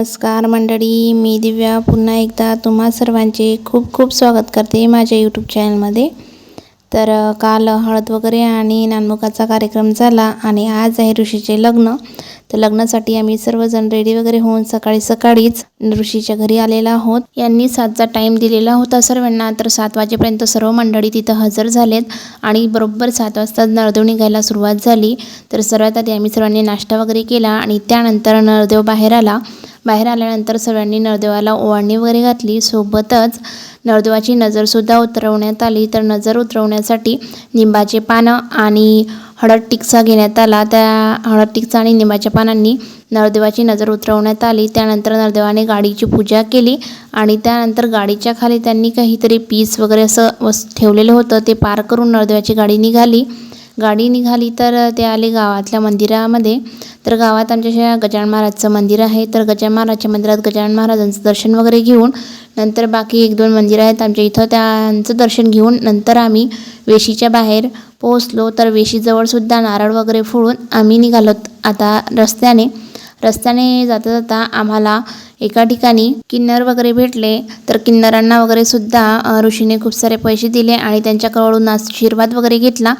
नमस्कार मंडळी मी दिव्या. पुन्हा एकदा तुम्हा सर्वांचे खूप खूप स्वागत करते माझ्या यूट्यूब चॅनलमध्ये तर काल हळद वगैरे आणि नानमुखाचा कार्यक्रम झाला आणि आज आहे ऋषीचे लग्न. तर लग्नासाठी आम्ही सर्वजण रेडी वगैरे होऊन सकाळी सकाळीच ऋषीच्या घरी आलेला आहोत. यांनी सातचा टाईम दिलेला होता सर्वांना. तर सात वाजेपर्यंत सर्व मंडळी तिथं हजर झालेत आणि बरोबर सात वाजता नळदेव निघायला सुरुवात झाली. तर सर्वात आधी आम्ही सर्वांनी नाश्ता वगैरे केला आणि त्यानंतर नळदेव बाहेर आला. बाहेर आल्यानंतर सर्वांनी नरदेवाला ओवाळणी वगैरे घातली. सोबतच नरदेवाची नजरसुद्धा उतरवण्यात आली. तर नजर उतरवण्यासाठी निंबाचे पानं आणि हळद टिक्सा घेण्यात आला. त्या हळद टिक्सा आणि निंबाच्या पानांनी नरदेवाची नजर उतरवण्यात आली. त्यानंतर नरदेवाने गाडीची पूजा केली आणि त्यानंतर गाडीच्या खाली त्यांनी काहीतरी पीस वगैरे असं ठेवलेलं होतं. ते पार करून नरदेवाची गाडी निघाली. गाडी निघाली तर ते आले गावातल्या मंदिरामध्ये. तर गावात आमच्या गजानन महाराजचं मंदिर आहे. तर गजानन महाराजच्या मंदिरात गजानन महाराजांचं दर्शन वगैरे घेऊन नंतर बाकी एक दोन मंदिरं आहेत आमच्या इथं. त्यांचं दर्शन घेऊन नंतर आम्ही वेशीच्या बाहेर पोहोचलो. तर वेशीजवळसुद्धा नारळ वगैरे फोडून आम्ही निघालोत. आता रस्त्याने रस्त्याने जाता जाता आम्हाला एका ठिकाणी किन्नर वगैरे भेटले. तर किन्नरांना वगैरे सुद्धा ऋषीने खूप सारे पैसे दिले आणि त्यांच्याकडून आशीर्वाद वगैरे घेतला.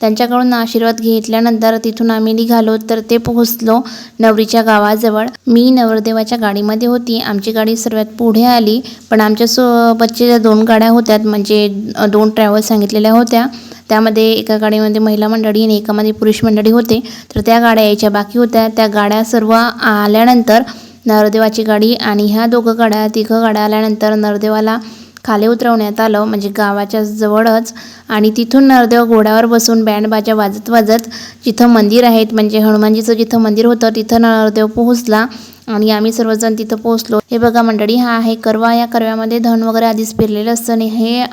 त्यांच्याकडून आशीर्वाद घेतल्यानंतर तिथून आम्ही निघालो. तर ते पोहोचलो नवरीच्या गावाजवळ. मी नवरदेवाच्या गाडीमध्ये होती. आमची गाडी सर्वात पुढे आली. पण आमच्या सोबतच्या ज्या दोन गाड्या होत्या म्हणजे दोन ट्रॅव्हल्स सांगितलेल्या होत्या. त्यामध्ये एका गाडीमध्ये महिला मंडळी आणि एकामध्ये पुरुष मंडळी होते. तर त्या गाड्या यायच्या बाकी होत्या. त्या गाड्या सर्व आल्यानंतर नरदेवाची गाडी आणि ह्या दोघं गाड्या तिघं गाड्या आल्यानंतर नरदेवाला खाली उतरवण्यात आलं. म्हणजे गावाच्या जवळच आणि तिथून नरदेव घोड्यावर बसून बँड बाजा वाजत वाजत जिथं मंदिर आहेत म्हणजे हनुमानजीचं जिथं मंदिर होतं तिथं नरदेव पोहोचला आणि आम्ही सर्वजण तिथं पोहोचलो. हे बघा मंडळी हा आहे करवा. या करव्यामध्ये धन वगैरे आधीच पेरलेलं असतं आणि हे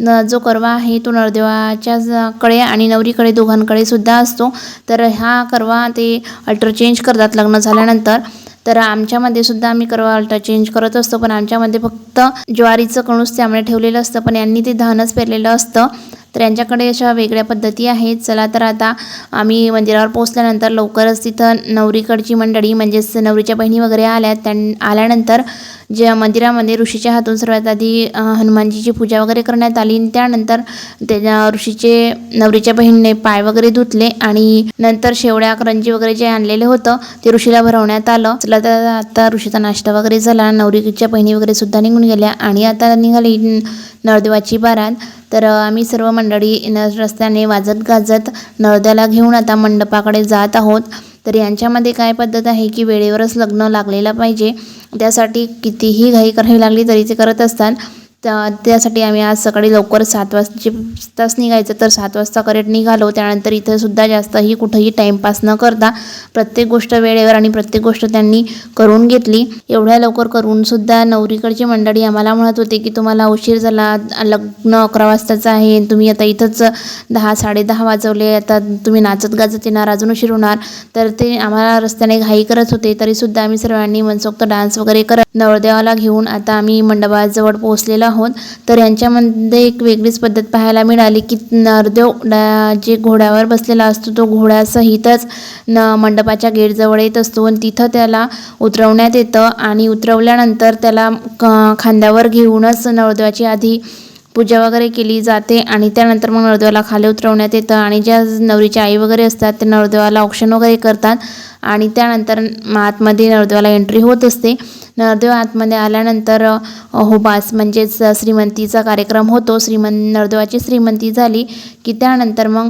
न जो करवा आहे तो नरदेवाच्या कडे आणि नवरीकडे दोघांकडे सुद्धा असतो. तर हा करवा ते अल्टर चेंज करतात लग्न झाल्यानंतर. तर आमच्यामध्ये सुद्धा आम्ही करवा अल्टर चेंज करत असतो पण आमच्यामध्ये फक्त ज्वारीचं कणूस त्यामुळे ठेवलेलं असतं पण यांनी ते धानच पेरलेलं असतं. तर यांच्याकडे अशा वेगळ्या पद्धती आहेत. चला तर आता आम्ही मंदिरावर पोहोचल्यानंतर लवकरच तिथं नवरीकडची मंडळी म्हणजेच नवरीच्या बहिणी वगैरे आल्या. त्यां आल्यानंतर जे मंदिरामध्ये ऋषीच्या हातून सर्वात आधी हनुमानजीची पूजा वगैरे करण्यात आली. आणि त्यानंतर त्याच्या ऋषीचे नवरीच्या बहिणीने पाय वगैरे धुतले आणि नंतर शेवड्या करंजी वगैरे जे आणलेले होतं ते ऋषीला भरवण्यात आलं. चला तर आता ऋषीचा नाश्ता वगैरे झाला. नवरीच्या बहिणी वगैरे सुद्धा निघून गेल्या आणि आता निघाली न- बारात. तर आम्ही सर्व मंडळी न रस्त्याने वाजत गाजत नळद्याला घेऊन आता मंडपाकडे जात आहोत. तर यांच्यामध्ये काय पद्धत आहे की वेळेवरच लग्न लागलेलं पाहिजे. त्यासाठी कितीही घाई करावी लागली तरी ते करत असतात. त्या त्यासाठी आम्ही आज सकाळी लवकर सात वाजताच निघायचं तर सात वाजता करेट निघालो. त्यानंतर इथं सुद्धा जास्तही कुठंही टाईमपास न करता प्रत्येक गोष्ट वेळेवर आणि प्रत्येक गोष्ट त्यांनी करून घेतली. एवढ्या लवकर करून सुद्धा नवरीकडची मंडळी आम्हाला म्हणत होते की तुम्हाला उशीर झाला लग्न अकरा वाजताचं आहे तुम्ही आता इथंच दहा साडेदहा वाजवले आता तुम्ही नाचत गाजत येणार अजून उशीर होणार. तर ते आम्हाला रस्त्याने घाई करत होते तरीसुद्धा आम्ही सर्वांनी मनसोक्त डान्स वगैरे करत नवरदेवाला घेऊन आता आम्ही मंडपाजवळ पोहोचलेलो आहोत. तर यांच्यामध्ये एक वेगळीच पद्धत पाहायला मिळाली की नरदेव जे घोड्यावर बसलेला असतो तो घोड्यासहितच न मंडपाच्या गेटजवळ येत असतो आणि तिथं त्याला उतरवण्यात येतं आणि उतरवल्यानंतर त्याला क- खांद्यावर घेऊनच नवरदेवाची आधी पूजा वगैरे केली जाते आणि त्यानंतर मग नवरदेवाला खाली उतरवण्यात येतं. आणि ज्या नवरीच्या आई वगैरे असतात ते नवरदेवाला औक्षण वगैरे करतात. आणि त्यानंतर आतमध्ये नवरदेवाला एंट्री होत असते. नवरदेव आतमध्ये आल्यानंतर होबास म्हणजेच श्रीमंतीचा कार्यक्रम होतो. श्रीमं नवरदेवाची श्रीमंती झाली की त्यानंतर मग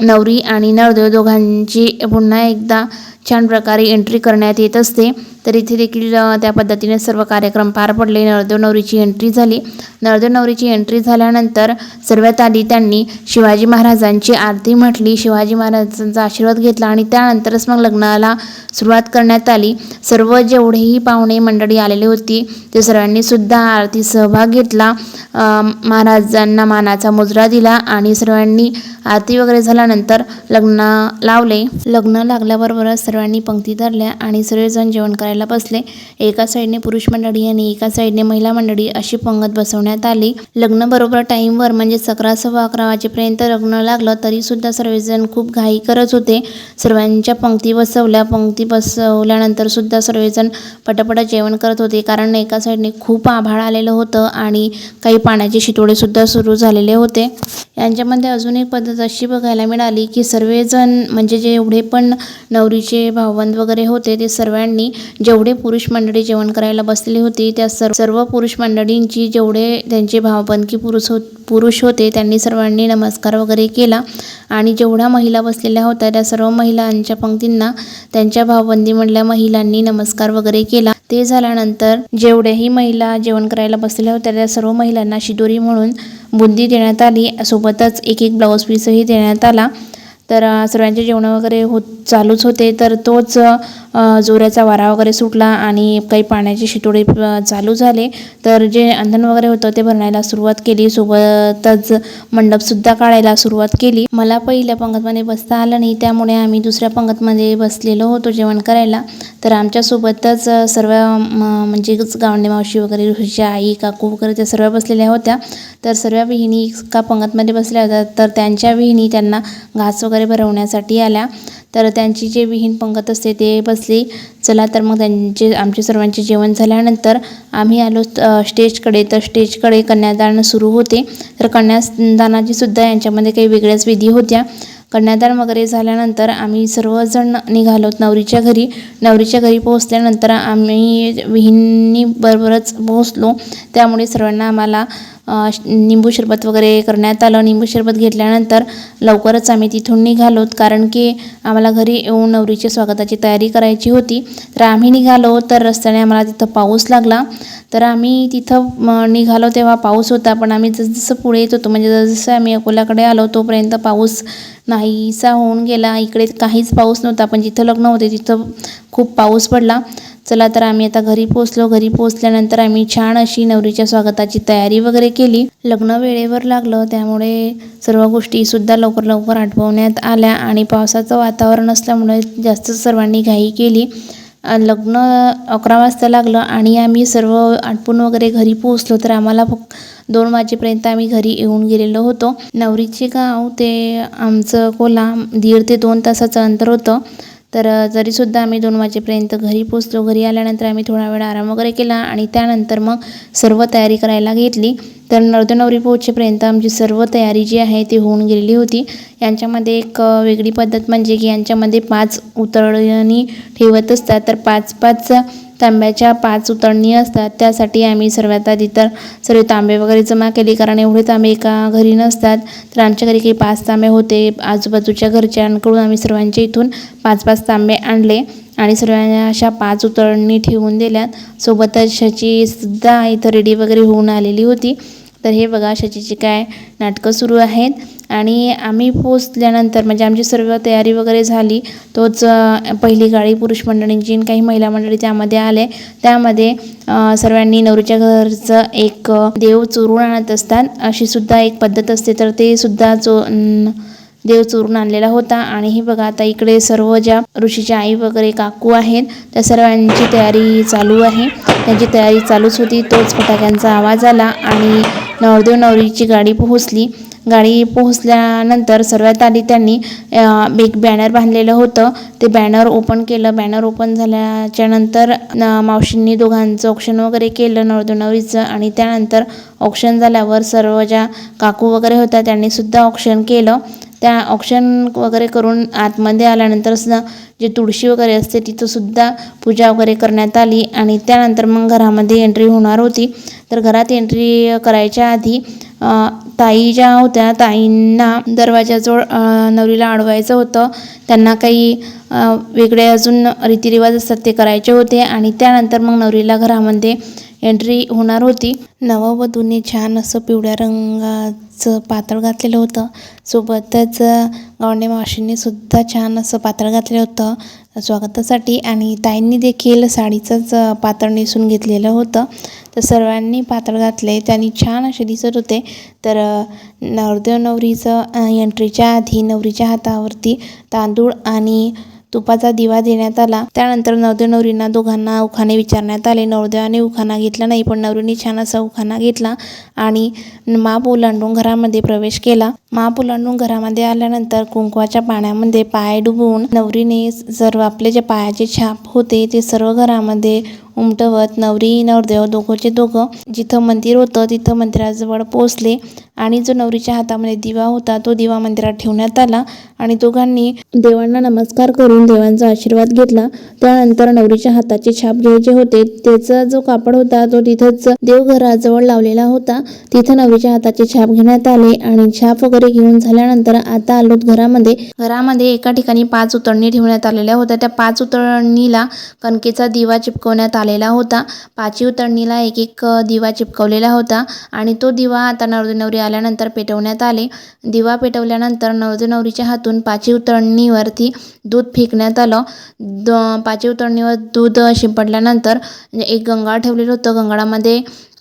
नवरी आणि नवरदेव दोघांची पुन्हा एकदा छान प्रकारे एंट्री करण्यात येत असते. तर इथे देखील त्या पद्धतीने सर्व कार्यक्रम पार पडले. नवरदेव नवरीची एंट्री झाली. नवरदेव नवरीची एंट्री झाल्यानंतर सर्वात आधी त्यांनी शिवाजी महाराजांची आरती म्हटली. शिवाजी महाराजांचा आशीर्वाद घेतला आणि त्यानंतरच मग लग्नाला सुरुवात करण्यात आली. सर्व जेवढेही पाहुणे मंडळी आलेली होती ते सर्वांनी सुद्धा आरती सहभाग घेतला. महाराजांना मानाचा मुजरा दिला आणि सर्वांनी आरती वगैरे झाल्यानंतर लग्न लावले. लग्न लागल्याबरोबरच सर्वांनी पंक्ती धरल्या आणि सर्वजण जेवण करायला बसले. एका साईडने पुरुष मंडळी आणि एका साईडने महिला मंडळी अशी पंगत बसवण्यात आली. लग्न बरोबर टाईमवर म्हणजे अकरा सव्वा अकरा वाजेपर्यंत लग्न लागलं तरीसुद्धा सर्वजण खूप घाई करत होते. सर्वांच्या पंक्ती बसवल्या. पंक्ती बसवल्यानंतर सुद्धा सर्वजण पटापट जेवण करत होते कारण एका साईडने खूप आभाळ आलेलं होतं आणि काही पाण्याचे शितोडेसुद्धा सुरू झालेले होते. यांच्यामध्ये अजून एक पद्धत अशी बघायला मिळाली की सर्वजण म्हणजे जे एवढे पण नवरीचे भावबंद वगैरे होते ते सर्वांनी जेवढे पुरुष मंडळी जेवण करायला बसलेली होती त्या सर्व सर्व पुरुष मंडळींची जेवढे त्यांचे भावबंदकी पुरुष हो पुरुष होते त्यांनी सर्वांनी नमस्कार वगैरे केला. आणि जेवढ्या महिला बसलेल्या होत्या त्या सर्व महिलांच्या पंक्तींना त्यांच्या भावबंदी म्हणल्या महिलांनी नमस्कार वगैरे केला. ते झाल्यानंतर जेवढ्याही महिला जेवण करायला बसलेल्या होत्या त्या सर्व महिलांना शिदोरी म्हणून बुंदी देण्यात आली. सोबतच एक एक ब्लाऊज पीसही देण्यात आला. तर सर्वांचे जेवणं वगैरे होत चालूच होते. तर तोच जोराचा वारा वगैरे सुटला आणि काही पाण्याचे शितोडे चालू झाले. तर जे अंधण वगैरे होतं ते भरण्याला सुरुवात केली. सोबतच मंडपसुद्धा काढायला सुरुवात केली. मला पहिल्या पंगतमध्ये बसता आलं नाही. त्यामुळे आम्ही दुसऱ्या पंगतमध्ये बसलेलो होतो जेवण करायला. तर आमच्यासोबतच सर्व म- म्हणजे गावंडे मावशी वगैरे ऋषीची आई काकू वगैरे त्या सर्व बसलेल्या होत्या. तर सर्व विहिणी का पंगतमध्ये बसल्या होत्या. तर त्यांच्या विहिणी त्यांना घास वगैरे भरवण्यासाठी आल्या. तर त्यांची जे विहीन पंगत असते ते बसली. चला तर मग त्यांचे आमचे सर्वांचे जेवण झाल्यानंतर आम्ही आलो स्टेजकडे. तर स्टेजकडे कन्यादान सुरू होते. तर कन्यादानाची सुद्धा यांच्यामध्ये काही वेगळ्याच विधी होत्या. कन्यादान वगैरे झाल्यानंतर आम्ही सर्वजण निघालो नवरीच्या घरी. नवरीच्या घरी पोहोचल्यानंतर आम्ही विहिणीबरोबरच पोहोचलो. त्यामुळे सर्वांना आम्हाला निंबू सरबत वगैरे करण्यात आलं. निंबू सरबत घेतल्यानंतर लवकरच आम्ही तिथून निघालोत. कारण की आम्हाला घरी येऊन नवरीच्या स्वागताची तयारी करायची होती. तर आम्ही निघालो तर रस्त्याने आम्हाला तिथं पाऊस लागला. तर आम्ही तिथं निघालो तेव्हा पाऊस होता. पण आम्ही जसजसं पुढे येत होतो म्हणजे जसजसं आम्ही अकोल्याकडे आलो तोपर्यंत पाऊस नाहीसा होऊन गेला. इकडे काहीच पाऊस नव्हता पण जिथं लग्न होते तिथं खूप पाऊस पडला. चला तर आम्ही आता घरी पोचलो घरी पोचल्यानंतर आम्ही छान अशी नवरीच्या स्वागताची तयारी वगैरे केली. लग्न वेळेवर लागलं. त्यामुळे सर्व गोष्टीसुद्धा लवकर लवकर आठवण्यात आल्या आणि पावसाचं वातावरण असल्यामुळे जास्त सर्वांनी घाई केली. लग्न अकरा वाजता लागलं आणि आम्ही सर्व आटपून वगैरे घरी पोहोचलो तर आम्हाला फक्त दोन वाजेपर्यंत आम्ही घरी येऊन गेलेलो होतो. नवरीचे गाव ते आमचं कोला दीड ते दोन तासाचं अंतर होतं. तर जरीसुद्धा तरीसुद्धा आम्ही दोन वाजेपर्यंत घरी पोचलो घरी आल्यानंतर आम्ही थोडा वेळ आराम वगैरे केला आणि त्यानंतर मग सर्व तयारी करायला घेतली. तर नवरी पोहोचेपर्यंत आमची सर्व तयारी जी आहे ती होऊन गेलेली होती. यांच्यामध्ये एक वेगळी पद्धत म्हणजे की यांच्यामध्ये पाच उतरणी ठेवत असतात. तर पाच पाच तांब्याच्या पाच उतरणी असतात त्यासाठी आम्ही सर्वात आधी तर सर्व तांबे वगैरे जमा केले कारण एवढे तांबे एका घरी नसतात. तर आमच्या घरी काही पाच तांबे होते. आजूबाजूच्या घरच्यांकडून आम्ही सर्वांच्या इथून पाच पाच तांबे आणले आणि सर्वांना अशा पाच उतरणी ठेवून दिल्यात. सोबतच ह्याची सुद्धा इथं रेडी वगैरे होऊन आलेली होती. तर हे बघा शचीची काय नाटकं सुरू आहेत. आणि आम्ही पोचल्यानंतर म्हणजे आमची सर्व तयारी वगैरे झाली तोच पहिली गाडी पुरुष मंडळींची काही महिला मंडळी त्यामध्ये आले त्यामध्ये सर्वांनी नवरीच्या घरचं एक देव चोरून आणत असतात. अशी सुद्धा एक पद्धत असते. तर ते सुद्धा चो देव चोरून आणलेला होता. आणि हे बघा आता इकडे सर्व ज्या ऋषीच्या आई वगैरे काकू आहेत त्या सर्वांची तयारी चालू आहे. त्यांची तयारी चालूच होती. तोच फटाक्यांचा आवाज आला आणि नवरदेव नवरीची गाडी पोहोचली. गाडी पोहोचल्यानंतर सर्वात आधी त्यांनी एक बॅनर बांधलेलं होतं. ते बॅनर ओपन केलं. बॅनर ओपन झाल्याच्यानंतर नंतर मावशींनी दोघांचं ऑप्शन वगैरे केलं नवरदेव नवरीचं. आणि त्यानंतर ऑप्शन झाल्यावर सर्व ज्या काकू वगैरे होत्या त्यांनी सुद्धा ऑप्शन केलं. त्या ऑक्शन वगैरे करून आतमध्ये आल्यानंतर सुद्धा जे तुळशी वगैरे असते तिथं सुद्धा पूजा वगैरे करण्यात आली आणि त्यानंतर मग घरामध्ये एंट्री होणार होती. तर घरात एंट्री करायच्या आधी ताई ज्या होत्या ताईंना दरवाजाजवळ नवरीला अडवायचं होतं. त्यांना काही वेगळे अजून रीतिरिवाज असतात ते करायचे होते आणि त्यानंतर मग नवरीला घरामध्ये एंट्री होणार होती. नववधूने छान असं पिवळ्या रंगाचं पातळ घातलेलं होतं. सोबतच गावंडे मावशींनी सुद्धा छान असं पातळ घातलेलं होतं. स्वागतासाठी आणि ताईंनी देखील साडीचंच पातळ नेसून घेतलेलं होतं. तर सर्वांनी पातळ घातले. त्यांनी छान असे दिसत होते. तर नवरदेव नवरीचं एंट्रीच्या आधी नवरीच्या हातावरती तांदूळ आणि तुपाचा दिवा देण्यात आला. त्यानंतर नवदेव नवरींना दोघांना उखाणे विचारण्यात आले. नवरदेवाने उखाणा घेतला नाही पण नवरीने छान असा उखाणा घेतला आणि माप ओलांडून घरामध्ये प्रवेश केला. माप ओलांडून घरामध्ये आल्यानंतर कुंकवाच्या पाण्यामध्ये पाय डुबवून नवरीने सर्व आपले जे पायाचे छाप होते ते सर्व घरामध्ये उमटवत नवरी नवरदेव दोघंचे दोघं जिथं मंदिर होतं तिथं मंदिराजवळ पोचले आणि जो नवरीच्या हातामध्ये दिवा होता तो दिवा मंदिरात ठेवण्यात आला आणि दोघांनी देवांना नमस्कार करून देवांचा आशीर्वाद घेतला. त्यानंतर नवरीच्या हाताचे छाप घ्यायचे होते त्याचा जो कापड होता तो तिथंच देवघराजवळ लावलेला होता. तिथं नवरीच्या हाताचे छाप घेण्यात आले आणि छाप वगैरे घेऊन झाल्यानंतर आता आलोत घरामध्ये. घरामध्ये एका ठिकाणी पाच उतरणी ठेवण्यात आलेल्या होत्या. त्या पाच उतरणीला कणकेचा दिवा चिपकवण्यात आला. आलेला होता. पाचवी उतरणीला एक एक दिवा चिपकवलेला होता आणि तो दिवा आता नवरी नवरी आल्यानंतर पेटवण्यात आले. दिवा पेटवल्यानंतर नवरी नवरीच्या हातून पाचवी उतरणीवरती दूध फेकण्यात आलं. द पाचवी उतरणीवर दूध शिंपडल्यानंतर एक गंगाळ ठेवलेलं होतं. गंगाळामध्ये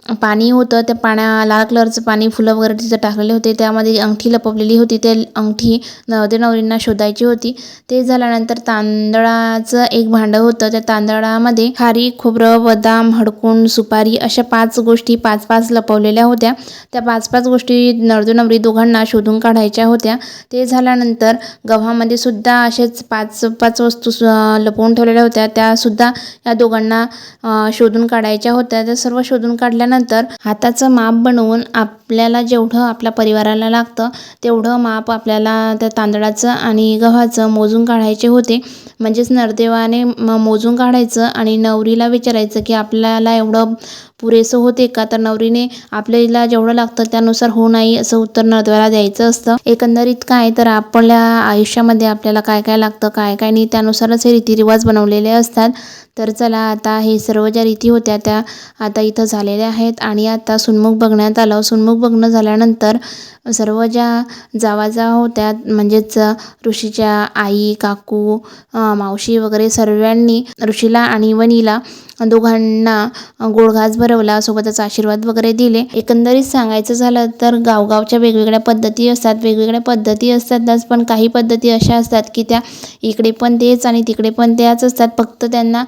पाणी होतं त्या पाण्या लाल कलरचं पाणी फुलं वगैरे तिथं टाकलेले होते. त्यामध्ये अंगठी लपवलेली होती. ते अंगठी नवदे नवरींना शोधायची होती. ते झाल्यानंतर तांदळाचं एक भांडं होतं. त्या तांदळामध्ये खारी खोबरं बदाम हडकून सुपारी अशा पाच गोष्टी पाच पाच लपवलेल्या होत्या. त्या पाच पाच गोष्टी नवरदेव नवरी दोघांना शोधून काढायच्या होत्या. ते झाल्यानंतर गव्हामध्ये सुद्धा असेच पाच पाच वस्तू सु- लपवून ठेवलेल्या होत्या. त्यासुद्धा या दोघांना शोधून काढायच्या होत्या. त्या सर्व शोधून काढल्यानंतर हाताचं माप बनवून आपल्याला जेवढं आपल्या परिवाराला लागतं तेवढं माप आपल्याला त्या तांदळाचं आणि गव्हाचं मोजून काढायचे होते. म्हणजेच नरदेवाने म मोजून काढायचं आणि नवरीला विचारायचं की आपल्याला एवढं पुरेसं होते का? तर नवरीने आपल्याला जेवढं लागतं त्यानुसार हो नाही असं उत्तर नवऱ्याला द्यायचं असतं. एकंदरीत काय? तर आपल्या आयुष्यामध्ये आपल्याला काय काय लागतं काय काय नाही त्यानुसारच हे रीतिरिवाज बनवलेले असतात. तर चला आता हे सर्व ज्या रीती होत्या त्या आता इथं झालेल्या आहेत. आणि आता सुनमुख बघण्यात आलं. सुनमुख बघणं झाल्यानंतर सर्व ज्या जावाजा होत्या म्हणजेच ऋषीच्या आई काकू मावशी वगैरे सर्वांनी ऋषीला आणि वनीला दोघांना गोडघास भरवला सोबतच आशीर्वाद वगैरे दिले. एकंदरीत सांगायचं झालं तर गावगावच्या वेगवेगळ्या पद्धती असतात वेगवेगळ्या पद्धती असतातच पण काही पद्धती अशा असतात की त्या इकडे पण तेच आणि तिकडे पण त्याच असतात. फक्त त्यांना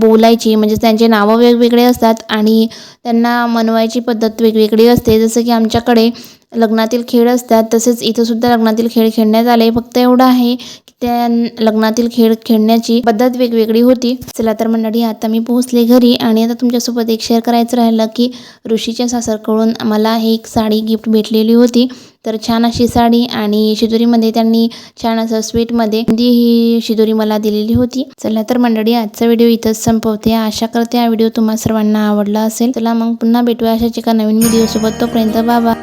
बोलायची म्हणजे त्यांचे नावं वेगवेगळे असतात आणि त्यांना मनवायची पद्धत वेगवेगळी असते. जसं की आमच्याकडे लग्नातील खेळ असतात तसेच इथं सुद्धा लग्नातील खेळ खेळण्यात आले. फक्त एवढं आहे की त्या लग्नातील खेळ खेळण्याची पद्धत वेगवेगळी होती. चला तर मंडळी आता मी पोहोचले घरी आणि आता तुमच्यासोबत एक शेअर करायचं राहिलं की ऋषीच्या सासरकडून मला ही एक साडी गिफ्ट भेटलेली होती. तर छान अशी साडी आणि शिदोरीमध्ये त्यांनी छान असं स्वीटमध्ये ती ही शिदोरी मला दिलेली होती. चला तर मंडळी आजचा व्हिडिओ इथंच संपवते. आशा करते हा व्हिडिओ तुम्हाला सर्वांना आवडला असेल. चला मग पुन्हा भेटूया अशाच एका नवीन व्हिडिओसोबत तोपर्यंत बाबा